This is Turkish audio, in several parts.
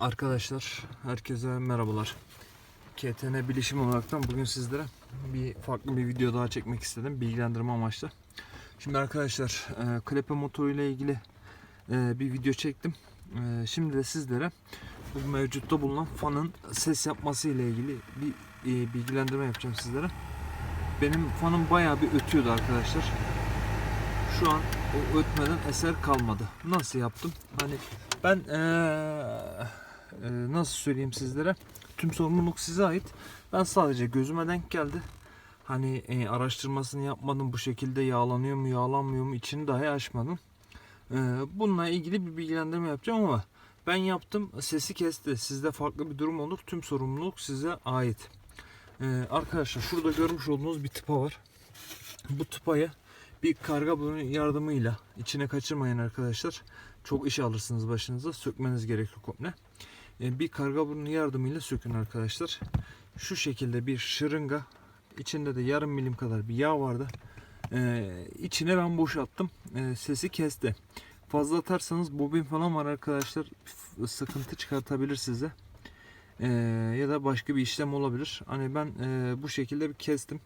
Arkadaşlar herkese merhabalar. KTN Bilişim olaraktan bugün sizlere bir farklı bir video daha çekmek istedim bilgilendirme amaçlı. Şimdi arkadaşlar e, klepe motoru ile ilgili e, bir video çektim. E, şimdi de sizlere bu mevcutta bulunan fanın ses yapması ile ilgili bir e, bilgilendirme yapacağım sizlere. Benim fanım bayağı bir ötüyordu arkadaşlar. Şu an o ötmeden eser kalmadı. Nasıl yaptım? Hani ben eee e, nasıl söyleyeyim sizlere tüm sorumluluk size ait. Ben sadece gözüme denk geldi. Hani e, araştırmasını yapmadım bu şekilde yağlanıyor mu yağlanmıyor mu içini dahi açmadım. E, bununla ilgili bir bilgilendirme yapacağım ama ben yaptım sesi kesti. Sizde farklı bir durum olur. Tüm sorumluluk size ait. E, arkadaşlar şurada görmüş olduğunuz bir tıpa var. Bu tıpayı bir karga burnu yardımıyla içine kaçırmayın arkadaşlar. Çok iş alırsınız başınıza. Sökmeniz gerekiyor komple. E, bir karga burnu yardımıyla sökün arkadaşlar. Şu şekilde bir şırınga içinde de yarım milim kadar bir yağ vardı. E, içine ben boşalttım. E, sesi kesti. Fazla atarsanız bobin falan var arkadaşlar. Sıkıntı çıkartabilir size. E, ya da başka bir işlem olabilir. Hani ben e, bu şekilde bir kestim.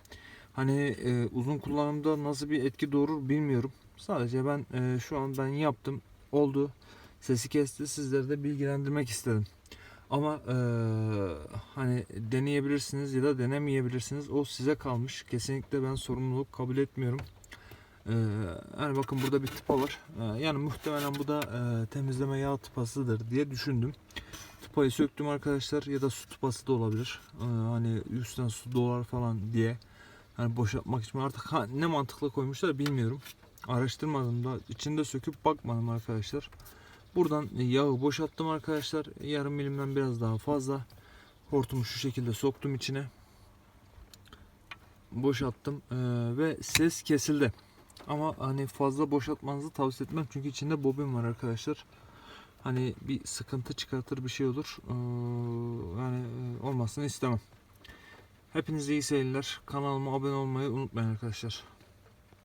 Hani e, uzun kullanımda nasıl bir etki doğurur bilmiyorum. Sadece ben e, şu an ben yaptım. Oldu. Sesi kesti. Sizleri de bilgilendirmek istedim. Ama e, hani deneyebilirsiniz ya da denemeyebilirsiniz. O size kalmış. Kesinlikle ben sorumluluk kabul etmiyorum. E, yani bakın burada bir tıpa var. E, yani muhtemelen bu da e, temizleme yağ tıpasıdır diye düşündüm. Tıpayı söktüm arkadaşlar ya da su tıpası da olabilir. E, hani üstten su dolar falan diye. Hani boşaltmak için artık ha, ne mantıkla koymuşlar bilmiyorum. Araştırmadım da içinde söküp bakmadım arkadaşlar. Buradan yağı boşalttım arkadaşlar. Yarım milimden biraz daha fazla. Hortumu şu şekilde soktum içine. Boşalttım ee, ve ses kesildi. Ama hani fazla boşaltmanızı tavsiye etmem çünkü içinde bobin var arkadaşlar. Hani bir sıkıntı çıkartır bir şey olur. Ee, yani e, olmasını istemem. Hepinize iyi seyirler. Kanalıma abone olmayı unutmayın arkadaşlar.